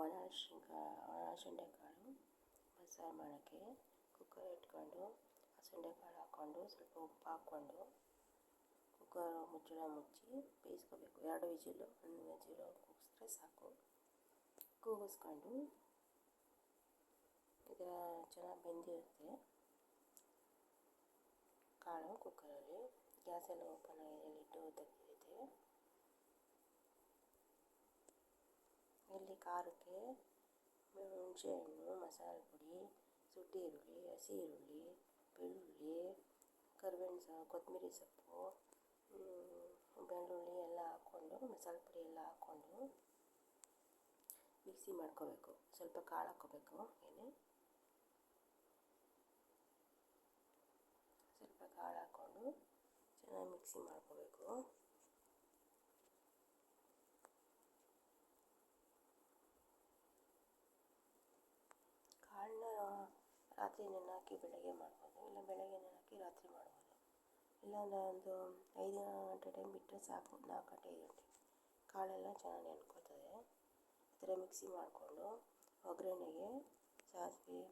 ಒಣ ಶೇಂಗಾ ಕಾಳು ಬಸ್ಸಾರು ಮಾಡೋಕ್ಕೆ ಕುಕ್ಕರ್ ಇಟ್ಕೊಂಡು ಕಾಳು ಹಾಕ್ಕೊಂಡು ಸ್ವಲ್ಪ ಉಪ್ಪು ಹಾಕ್ಕೊಂಡು ಕುಕ್ಕರ್ ಮುಚ್ಚಳ ಮುಚ್ಚಿ ಬೇಯಿಸ್ಕೋಬೇಕು ಎರಡು ವಿಜಿಲು ಒಂದು ವಿಜಿಲು ಕೂಗಿಸಿದ್ರೆ ಸಾಕು ಕೂಗಿಸ್ಕೊಂಡು ಇದರ ಚೆನ್ನಾಗಿ ಬೆಂದಿರುತ್ತೆ ಕಾಳು ಕುಕ್ಕರಲ್ಲಿ ಗ್ಯಾಸೆಲ್ಲ ಓಪನ್ ಆಗಿದೆ ಇಲ್ಲಿ ಖಾರಕ್ಕೆ ಹುಣಸೆಹಣ್ಣು ಮಸಾಲೆ ಪುಡಿ, ಸುಟ್ಟಿ ಈರುಳ್ಳಿ, ಹಸಿ ಈರುಳ್ಳಿ, ಬೆಳ್ಳುಳ್ಳಿ, ಕರಿಬೇವಿನ ಸಹ ಕೊತ್ತಂಬರಿ ಸೊಪ್ಪು ಬೆಳ್ಳುಳ್ಳಿ ಎಲ್ಲ ಹಾಕ್ಕೊಂಡು, ಮಸಾಲೆ ಪುಡಿ ಎಲ್ಲ ಹಾಕ್ಕೊಂಡು ಮಿಕ್ಸಿ ಮಾಡ್ಕೋಬೇಕು. ಸ್ವಲ್ಪ ಕಾಳು ಹಾಕ್ಕೋಬೇಕು. ಸ್ವಲ್ಪ ಕಾಳು ಹಾಕ್ಕೊಂಡು ಚೆನ್ನಾಗಿ ಮಿಕ್ಸಿ ಮಾಡ್ಕೋಬೇಕು. ರಾತ್ರಿ ನೆನೆ ಹಾಕಿ ಬೆಳಗ್ಗೆ ಮಾಡ್ಬೋದು, ಇಲ್ಲ ಬೆಳಗ್ಗೆ ನೆನೆ ಹಾಕಿ ರಾತ್ರಿ ಮಾಡ್ಬೋದು. ಇಲ್ಲಾಂದರೆ ಒಂದು ಐದು ಗಂಟೆ ಟೈಮ್ ಬಿಟ್ಟರೆ ಸಾಕು, ನಾಲ್ಕು ಗಂಟೆ, ಐದು ಗಂಟೆ. ಕಾಳೆಲ್ಲ ಚೆನ್ನಾಗಿ ನೆನ್ಕೋತದೆ ಈ ಥರ ಮಿಕ್ಸಿ ಮಾಡಿಕೊಂಡು ಒಗ್ಗರಣೆಗೆ ಸಾಸಿವೆ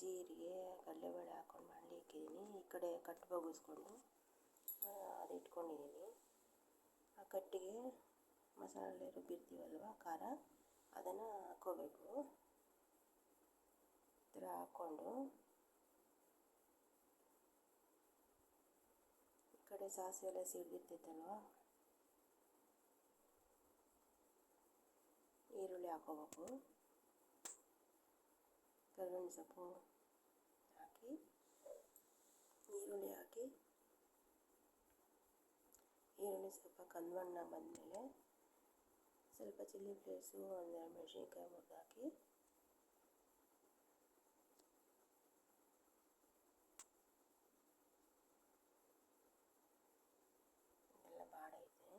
ಜೀರಿಗೆ, ಕಡಲೆಬೇಳೆ ಹಾಕ್ಕೊಂಡು ಬಾಣಲಿ ಇಕ್ಕಿದ್ದೀನಿ ಈ ಕಡೆ ಕಟ್ಟು ಬಗ್ಗಿಸ್ಕೊಂಡು ಅದು ಇಟ್ಕೊಂಡಿದ್ದೀನಿ. ಆ ಕಟ್ಟಿಗೆ ಮಸಾಲೆ ರುಬ್ಬಿರ್ತೀವಲ್ವ ಖಾರ, ಅದನ್ನು ಹಾಕ್ಕೋಬೇಕು. ಥರ ಹಾಕ್ಕೊಂಡು ಈ ಕಡೆ ಸಾಸಿವೆ ಎಲ್ಲ ಸಿಡ್ದಿರ್ತೈತಲ್ವ ಈರುಳ್ಳಿ ಹಾಕೋಬೇಕು. ಕರಿಬೇವಿನ ಸೊಪ್ಪು ಹಾಕಿ, ಈರುಳ್ಳಿ ಹಾಕಿ, ಈರುಳ್ಳಿ ಸ್ವಲ್ಪ ಕಂದುಬಣ್ಣ ಬಂದಮೇಲೆ ಸ್ವಲ್ಪ ಚಿಲ್ಲಿ ಫ್ಲೇಕ್ಸು, ಒಂದೆರಡು ಮೆಣಸಿನ್ಕಾಯಿ ಮುರಿದು ಹಾಕಿ ಎಲ್ಲ ಬಾಡೈತೆ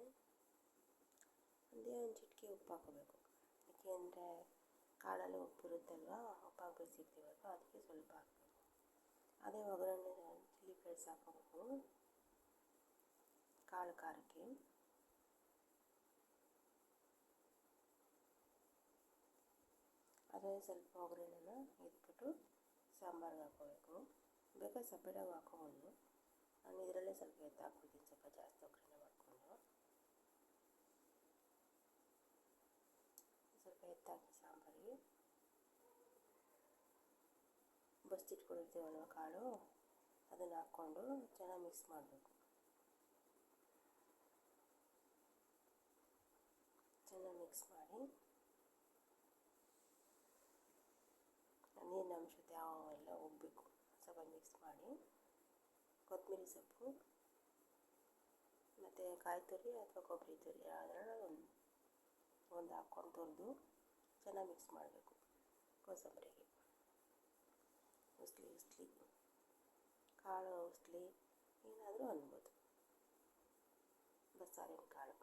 ಒಂದೇ ಒಂದು ಚಿಟಿಕೆ ಉಪ್ಪು ಹಾಕೋಬೇಕು. ಏಕೆಂದರೆ ಕಾಳಲ್ಲಿ ಉಪ್ಪು ಇರುತ್ತಲ್ವ, ಉಪ್ಪು ಹಾಕ್ಬಿಟ್ಟು ಬೇಯಿಸಿರ್ತೀವಲ್ವ ಅದಕ್ಕೆ ಸ್ವಲ್ಪ ಹಾಕಬೇಕು. ಅದೇ ಒಗ್ಗರಣೆ ಚಿಲ್ಲಿ ಫ್ಲೇಕ್ಸ್ ಹಾಕೋಬೇಕು. ಕಾಳು ಖಾರಕ್ಕೆ. ಅದೇ ಸ್ವಲ್ಪ ಒಗ್ಗರಣೆನ ಇಟ್ಬಿಟ್ಟು ಸಾಂಬಾರ್ಗೆ ಹಾಕೋಬೇಕು ಬೇಕಾದ್ರೆ ಸಪ್ರೇಟಾಗಿ ಹಾಕೋಬೋದು ನಾನು ಇದರಲ್ಲೇ ಸ್ವಲ್ಪ ಎತ್ತು ಸ್ವಲ್ಪ ಜಾಸ್ತಿ ಒಗ್ಗರಣೆ ಮಾಡಿಕೊಂಡು ಎತ್ತಾಕಿ ಸಾಂಬಾರಿಗೆ ಬಸ್ತಿಟ್ಕೊಂಡಿರ್ತೀವಲ್ವ ಕಾಳು? ಅದನ್ನು ಹಾಕ್ಕೊಂಡು ಚೆನ್ನಾಗಿ ಮಿಕ್ಸ್ ಮಾಡಬೇಕು. ಚೆನ್ನಾಗಿ ಮಿಕ್ಸ್ ಮಾಡಿ. ನೀರಿನ ಅಂಶ ಯಾವ ಎಲ್ಲ ಹೋಗಬೇಕು ಸ್ವಲ್ಪ ಮಿಕ್ಸ್ ಮಾಡಿ. ಕೊತ್ತಂಬರಿ ಸೊಪ್ಪು, ಮತ್ತು ಕಾಯಿ ತುರಿ ಅಥವಾ ಕೊಬ್ಬರಿ ತುರಿ ಯಾವ್ದಾರ ಒಂದು ಒಂದು ಹಾಕ್ಕೊಂಡು ತುರಿದು ಚೆನ್ನಾಗಿ ಮಿಕ್ಸ್ ಮಾಡಬೇಕು ಕೋಸಂಬರಿಗೆ ಉಸ್ಲಿ ಉಸ್ಲಿ, ಕಾಳು, ಉಸ್ಲಿ, ಏನಾದರೂ ಅನ್ಬೋದು. ಬಸ್ಸಾರಿನ ಕಾಳು.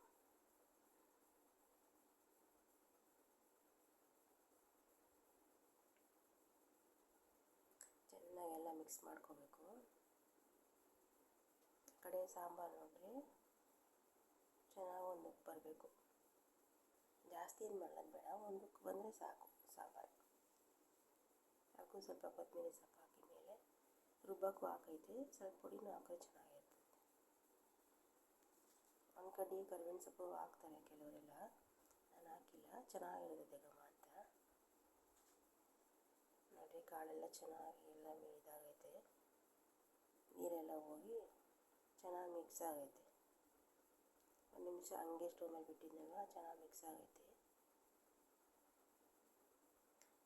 ಚೆನ್ನಾಗೆಲ್ಲ ಮಿಕ್ಸ್ ಮಾಡ್ಕೋಬೇಕು. ಕಡೆ ಸಾಂಬಾರು ನೋಡ್ರಿ, ಚೆನ್ನಾಗಿ ಒಂದು ಬರಬೇಕು. ಜಾಸ್ತಿ ಏನು ಮಾಡೋದು ಬೇಡ, ಒಂದು ಉಪ್ಪು ಬಂದರೆ ಸಾಕು, ಸಾಂಬಾರು. ಸಾಕು, ಸ್ವಲ್ಪ ಕೊತ್ತಂಬರಿ ಸೊಪ್ಪು ಹಾಕಿದ ಮೇಲೆ. ರುಬ್ಬಕ್ಕೂ ಹಾಕೈತೆ, ಸ್ವಲ್ಪ ಪುಡಿನೂ ಹಾಕಿದ್ರೆ ಚೆನ್ನಾಗಿರ್ತದೆ ಒಂದು ಕಡ್ಡಿ ಕರಿಬೇವಿನ ಸೊಪ್ಪು ಹಾಕ್ತಾರೆ ಕೆಲವರೆಲ್ಲ. ನಾನು ಹಾಕಿಲ್ಲ, ಚೆನ್ನಾಗಿರುತ್ತೆ ಘಮ ಅಂತ. ನೋಡಿ ಕಾಳೆಲ್ಲ ಚೆನ್ನಾಗಿ ಎಲ್ಲ ಇದಾಗೈತೆ ನೀರೆಲ್ಲ ಹೋಗಿ ಚೆನ್ನಾಗಿ ಮಿಕ್ಸ್ ಆಗೈತೆ. ಒಂದು ನಿಮಿಷ ಹಂಗೆ ಸ್ಟವ್ ಮೇಲೆ ಚೆನ್ನಾಗಿ ಮಿಕ್ಸ್ ಆಗೈತೆ.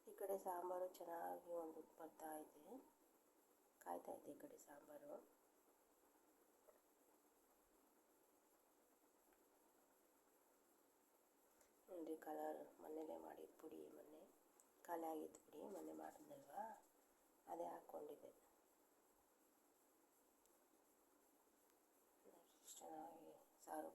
ಈ ಕಡೆ ಸಾಂಬಾರು ಚೆನ್ನಾಗಿ ಒಂದು ಬರ್ತಾ ಇದೆ. ಕಾಯ್ತಾ ಇದೆ ಈ ಕಡೆ ಸಾಂಬಾರು. ನೋಡಿ ಕಲರ್ ಮೊನ್ನೆಲೇ ಮಾಡಿದ ಪುಡಿ ಮೊನ್ನೆ. ಖಾಲಿ ಆಗಿತ್ತು ಪುಡಿ ಮೊನ್ನೆ ಮಾಡಿದ್ನಲ್ವಾ? ಅದೇ ಹಾಕ್ಕೊಂಡಿದ್ದೆ. ಚೆನ್ನಾಗಿ ಸಾರು